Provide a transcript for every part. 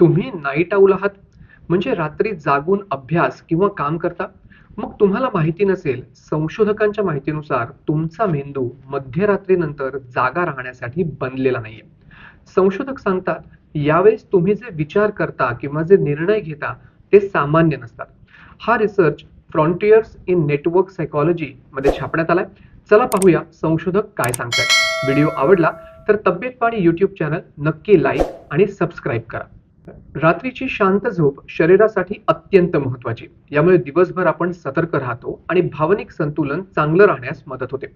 तुम्ही night owl आहात? म्हणजे रात्री जागून अभ्यास किंवा काम करता? मग तुम्हाला माहिती नसेल संशोधकांच्या माहितीनुसार तुमचा मेंदू मध्यरात्रीनंतर जागा राहण्यासाठी बनलेला नाहीये. संशोधक सांगतात यावेळेस तुम्ही जे विचार करता किंवा जे निर्णय घेता ते सामान्य नसतात. हा research Frontiers in network psychology मध्ये छापण्यात आलाय. चला पाहूया संशोधक काय सांगतात. व्हिडिओ आवडला तर तब्येत पाणी युट्यूब चॅनल नक्की लाईक आणि सबस्क्राईब करा. रात्रीची शांत झोप शरीरासाठी अत्यंत महत्वाची यामुळे दिवसभर आपण सतर्क राहतो आणि भावनिक संतुलन चांगलं राहण्यास मदत होते.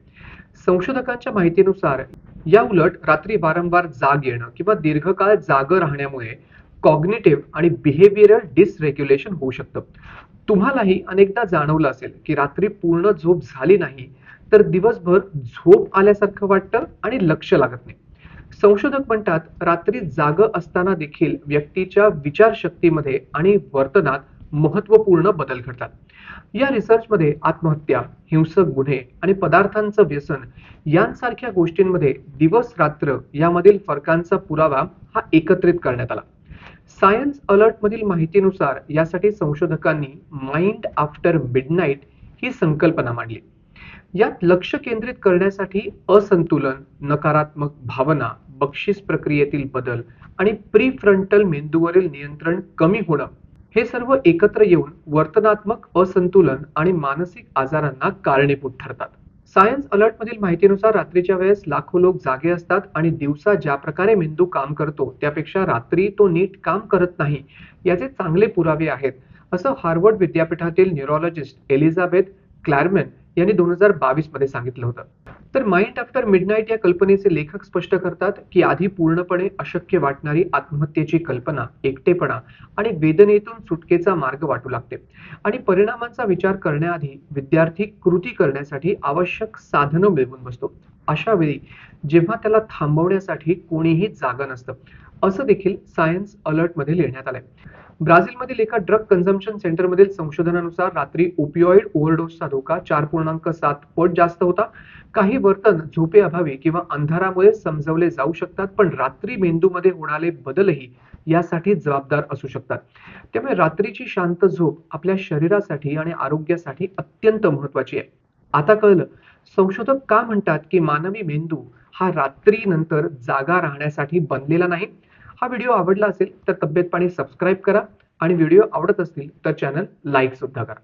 संशोधकांच्या माहितीनुसार या उलट रात्री वारंवार जाग येणं किंवा दीर्घकाळ जाग राहण्यामुळे कॉग्निटिव्ह आणि बिहेव्हिअरल डिसरेग्युलेशन होऊ शकतं. तुम्हालाही अनेकदा जाणवलं असेल की रात्री पूर्ण झोप झाली नाही तर दिवसभर झोप आल्यासारखं वाटतं आणि लक्ष लागत नाही. संशोधक म्हणतात रात्री जाग असताना देखील व्यक्तीच्या विचारशक्तीमध्ये आणि वर्तनात महत्त्वपूर्ण बदल घडतात. या रिसर्चमध्ये आत्महत्या हिंसक गुन्हे आणि पदार्थांचं व्यसन यांसारख्या गोष्टींमध्ये दिवस रात्र यामधील फरकांचा पुरावा हा एकत्रित करण्यात आला. सायन्स अलर्ट मधील माहितीनुसार यासाठी संशोधकांनी माइंड आफ्टर मिडनाईट ही संकल्पना मांडली. यात लक्ष केंद्रित करण्यासाठी असंतुलन नकारात्मक भावना बक्षीस प्रक्रियेतील बदल आणि प्रीफ्रंटल मेंदूवरील नियंत्रण कमी होणं हे सर्व एकत्र येऊन वर्तनात्मक असंतुलन आणि मानसिक आजारांना कारणीभूत ठरतात. सायन्स अलर्ट मधील माहितीनुसार रात्रीच्या वेळेस लाखो लोक जागे असतात आणि दिवसा ज्या प्रकारे मेंदू काम करतो त्यापेक्षा रात्री तो नीट काम करत नाही याचे चांगले पुरावे आहेत असं हार्वर्ड विद्यापीठातील न्यूरोलॉजिस्ट एलिझाबेथ क्लॅरमेन यांनी दोन हजार बावीसमध्ये सांगितलं होतं. तर माइंड आफ्टर मिडनाईट या कल्पनेचे लेखक स्पष्ट करतात की आधी पूर्णपणे अशक्य वाटणारी आत्महत्येची कल्पना एकटेपणा आणि वेदनेतून सुटकेचा मार्ग वाटू लागते. आणि परिणामांचा विचार करण्याआधी विद्यार्थी कृती करण्यासाठी आवश्यक साधनं मिळवून बसतो. अशा वेळी जेव्हा त्याला थांबवण्यासाठी कोणीही जागा नसतं. असं देखील सायन्स अलर्टमध्ये लिहिण्यात आलंय. ब्राझीलमधील एका ड्रग कन्झम्पशन सेंटरमधील संशोधनानुसार रात्री ओपिओइड ओव्हरडोसचा धोका चार पूर्णांक सात पट जास्त होता. काही वर्तन झोपेअभावी किंवा अंधारामुळे समजवले जाऊ शकतात पण रात्री मेंदूमध्ये होणारे बदलही यासाठी जबाबदार असू शकतात. त्यामुळे रात्रीची शांत झोप आपल्या शरीरासाठी आणि आरोग्यासाठी अत्यंत महत्वाची आहे. आता कळलं. संशोधक का म्हणतात की मानवी मेंदू हा रात्री नंतर जागा राहण्यासाठी बनलेला नाही? हा व्हिडिओ आवडला असेल तर तब्येत पाणी सबस्क्राईब करा आणि व्हिडिओ आवडत असतील तर चॅनल लाईक सुद्धा करा.